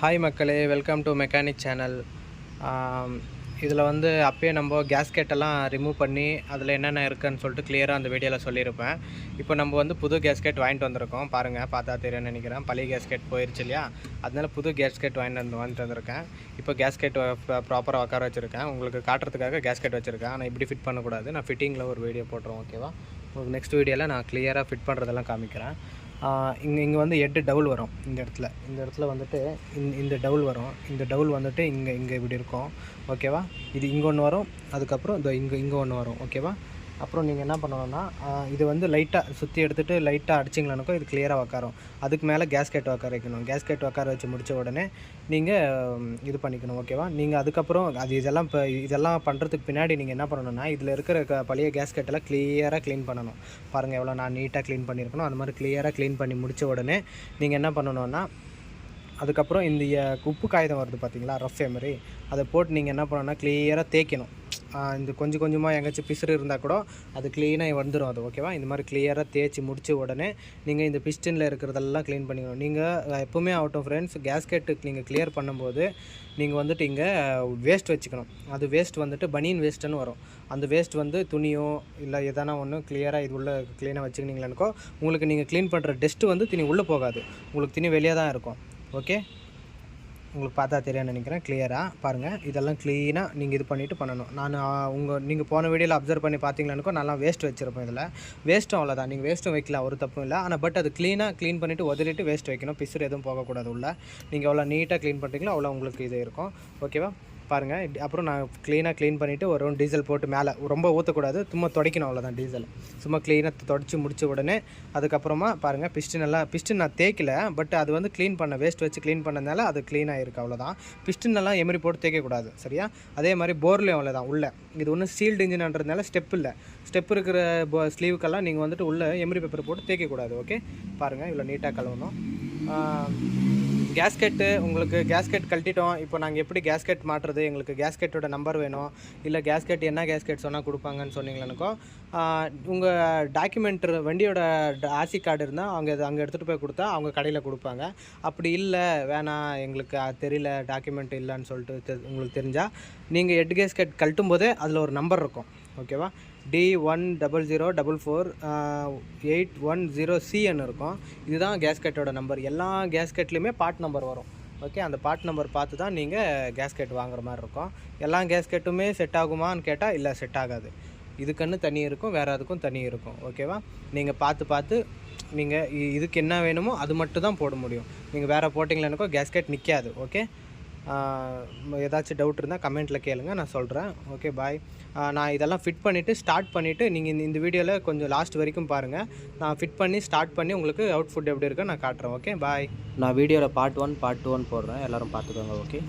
Hi மக்களே. Welcome to mechanic channel இதில் வந்து அப்பயே நம்ம கேஸ்கெட்டெல்லாம் ரிமூவ் பண்ணி அதில் என்னென்ன இருக்குதுன்னு சொல்லிட்டு கிளியராக அந்த வீடியோவில் சொல்லியிருப்பேன். இப்போ நம்ம வந்து புது கேஸ்கெட் வாங்கிட்டு வந்திருக்கோம். பாருங்கள் பார்த்தா தெரியும்னு நினைக்கிறேன். பழைய கேஸ்கெட் போயிருச்சு இல்லையா? அதனால புது கேஸ்கெட் வாங்கிட்டு வந்து வாங்கிட்டு வந்திருக்கேன். இப்போ கேஸ்கெட் ப்ராப்பராக உட்கார வச்சுருக்கேன். உங்களுக்கு காட்டுறதுக்காக கேஸ்கெட் வச்சுருக்கேன். ஆனால் இப்படி ஃபிட் பண்ணக்கூடாது. நான் ஃபிட்டிங்கில் ஒரு வீடியோ போட்டுருவோம் ஓகேவா உங்களுக்கு நெக்ஸ்ட் வீடியோவில் நான் கிளியராக ஃபிட் பண்ணுறதெல்லாம் காமிக்கிறேன். இங்கே இங்கே வந்து எட்டு டவுல் வரும் இந்த இடத்துல. இந்த இடத்துல வந்துட்டு இந்த இந்த டவுல் வரும். இந்த டவுல் வந்துட்டு இங்கே இங்கே இப்படி இருக்கும். ஓகேவா? இது இங்கே ஒன்று வரும். அதுக்கப்புறம் இந்த இங்கே இங்கே ஒன்று வரும். ஓகேவா? அப்புறம் நீங்கள் என்ன பண்ணணும்னா இது வந்து லைட்டாக சுற்றி எடுத்துகிட்டு லைட்டாக அடிச்சிங்களானுக்கோ இது கிளியராக உக்காரும். அதுக்கு மேலே கேஸ்கெட் உக்கார வைக்கணும். கேஸ்கெட் உக்கார வச்சு முடித்த உடனே நீங்கள் இது பண்ணிக்கணும் ஓகேவா நீங்கள் அதுக்கப்புறம் அது இதெல்லாம் இப்போ இதெல்லாம் பண்ணுறதுக்கு பின்னாடி நீங்கள் என்ன பண்ணணும்னா இதில் இருக்கிற க- பழைய கேஸ்கெட்டெல்லாம் கிளியராக க்ளீன் பண்ணணும். பாருங்கள் எவ்வளோ நான் நீட்டாக க்ளீன் பண்ணியிருக்கணும் அந்த மாதிரி கிளியராக க்ளீன் பண்ணி முடித்த உடனே நீங்கள் என்ன பண்ணணும்னா அதுக்கப்புறம் இந்த உப்பு காகிதம் வருது பார்த்தீங்களா ரஃப் மாதிரி அதை போட்டு நீங்கள் என்ன பண்ணணும்னா கிளியராக தேய்க்கணும். இந்த கொஞ்சம் கொஞ்சமாக எங்கேயாச்சும் பிசுறு இருந்தால் கூட அது க்ளீனாக வந்துடும் அது ஓகேவா இந்த மாதிரி கிளியராக தேய்ச்சி முடிச்ச உடனே நீங்கள் இந்த பிஸ்டனில் இருக்கிறதெல்லாம் க்ளீன் பண்ணிக்கணும். நீங்கள் எப்போவுமே ஆகட்டும் ஃப்ரெண்ட்ஸ் கேஸ்கெட்டு நீங்கள் கிளியர் பண்ணும்போது நீங்கள் வந்துட்டு இங்கே வேஸ்ட் வச்சுக்கணும். அது வேஸ்ட் வந்துட்டு பனியன் வேஸ்ட்டுன்னு வரும். அந்த வேஸ்ட் வந்து துணியோ இல்லை எதனா ஒன்று கிளியராக இது உள்ள க்ளீனாக வச்சுக்கினீங்களானுக்கோ உங்களுக்கு நீங்கள் க்ளீன் பண்ணுற டெஸ்ட்டு வந்து துணி உள்ளே போகாது. உங்களுக்கு துணி வெளியே தான் இருக்கும். ஓகே உங்களுக்கு பார்த்தா தெரியும்னு நினைக்கிறேன். கிளியராக பாருங்கள் இதெல்லாம் க்ளீனாக நீங்கள் இது பண்ணிவிட்டு பண்ணணும். நான் உங்கள் நீங்கள் போன வீடியோவில் அப்சர்வ் பண்ணி பார்த்தீங்களானுக்கோ நல்லா வேஸ்ட் வச்சுருப்போம் இதில். வேஸ்ட்டும் அவ்வளோதான் நீங்கள் வேஸ்ட்டும் வைக்கலாம். ஒரு தப்பும் இல்லை. ஆனால் பட் அது க்ளீனாக க்ளீன் பண்ணிவிட்டு உதறிட்டு வேஸ்ட் வைக்கணும். பிசுறு எதுவும் போகக்கூடாது உள்ள. நீங்கள் எவ்வளோ நீட்டாக க்ளீன் பண்ணுறீங்களோ அவ்வளோ உங்களுக்கு இது இருக்கும். ஓகேவா பாருங்கள் இப்படி- அப்புறம் நான் க்ளீனாக க்ளீன் பண்ணிவிட்டு ஒரு ரவுண்ட் டீசல் போட்டு மேலே ரொம்ப ஊற்றக்கூடாது சும்மா துடைக்கணும் அவ்வளோதான் டீசல் சும்மா க்ளீனாக தொடச்சி முடிச்ச உடனே அதுக்கப்புறமா பாருங்கள் பிஸ்டின் எல்லாம் பிஸ்டின் நான் தேய்க்கல பட் அது வந்து க்ளீன் பண்ண வேஸ்ட் வச்சு க்ளீன் பண்ணதுனால அது க்ளீனாக இருக்குது அவ்வளோதான் பிஸ்டின் எல்லாம் எமரி போட்டு தேய்க்கக்கூடாது சரியா? அதே மாதிரி போர்லேயும் அவ்வளோதான் உள்ளே. இது ஒன்றும் சீல்டு இன்ஜின்ன்றதுனால ஸ்டெப் இல்லை. ஸ்டெப் இருக்கிற போ ஸ்லீவுக்கெல்லாம் நீங்கள் வந்துட்டு உள்ளே எமரி பேப்பர் போட்டு தேய்க்கக்கூடாது ஓகே பாருங்கள் இவ்வளோ நீட்டாக கழுவணும் கேஸ்கெட்டு உங்களுக்கு கேஸ்கெட் கழட்டிட்டோம். இப்போ நாங்கள் எப்படி கேஸ்கெட் மாட்டுறது எங்களுக்கு கேஸ்கெட்டோட நம்பர் வேணும். இல்லை கேஸ்கெட் என்ன கேஸ்கெட் சொன்னால் கொடுப்பாங்கன்னு சொன்னீங்களேனுக்கோ உங்கள் டாக்குமெண்ட் வண்டியோட ஆர்சி கார்டு இருந்தால் அவங்க அது அங்கே எடுத்துகிட்டு போய் கொடுத்தா அவங்க கடையில் கொடுப்பாங்க. அப்படி இல்லை வேணாம் எங்களுக்கு அது தெரியல டாக்குமெண்ட் இல்லைன்னு சொல்லிட்டு தெ- உங்களுக்கு தெரிஞ்சால் நீங்கள் ஹெட் கேஸ்கெட் கழட்டும் போதே அதில் ஒரு நம்பர் இருக்கும். ஓகேவா? D one double zero double four eight one zero சின்னு இருக்கும். இதுதான் கேஸ்கெட்டோட நம்பர். எல்லா கேஸ்கெட்லேயுமே பார்ட் நம்பர் வரும். ஓகே அந்த பார்ட் நம்பர் பார்த்து தான் நீங்கள் கேஸ்கெட் வாங்குற மாதிரி இருக்கும். எல்லா கேஸ்கெட்டுமே செட் ஆகுமான்னு கேட்டால் இல்லை செட் ஆகாது. இதுக்குன்னு தனி இருக்கும் வேறு அதுக்கும் தனி இருக்கும். ஓகேவா? நீங்கள் பார்த்து பார்த்து நீங்கள் இதுக்கு என்ன வேணுமோ அது மட்டும் தான் போட முடியும். நீங்கள் வேறு போட்டிங்களேனுக்கோ கேஸ்கெட் நிற்காது ஓகே? ஏதாச்சும் டவுட் இருந்தால் கமெண்ட்டில் கேளுங்கள் நான் சொல்கிறேன் ஓகே பாய் நான் இதெல்லாம் ஃபிட் பண்ணிவிட்டு ஸ்டார்ட் பண்ணிவிட்டு நீங்கள் இந்த இந்த வீடியோவில் கொஞ்சம் லாஸ்ட் வரைக்கும் பாருங்கள் நான் ஃபிட் பண்ணி ஸ்டார்ட் பண்ணி உங்களுக்கு அவுட்ஃபுட் எப்படி இருக்கோ நான் காட்டுறேன். ஓகே பாய் நான் வீடியோவில் part one part two one போடுறேன். எல்லோரும் பார்த்துக்கோங்க ஓகே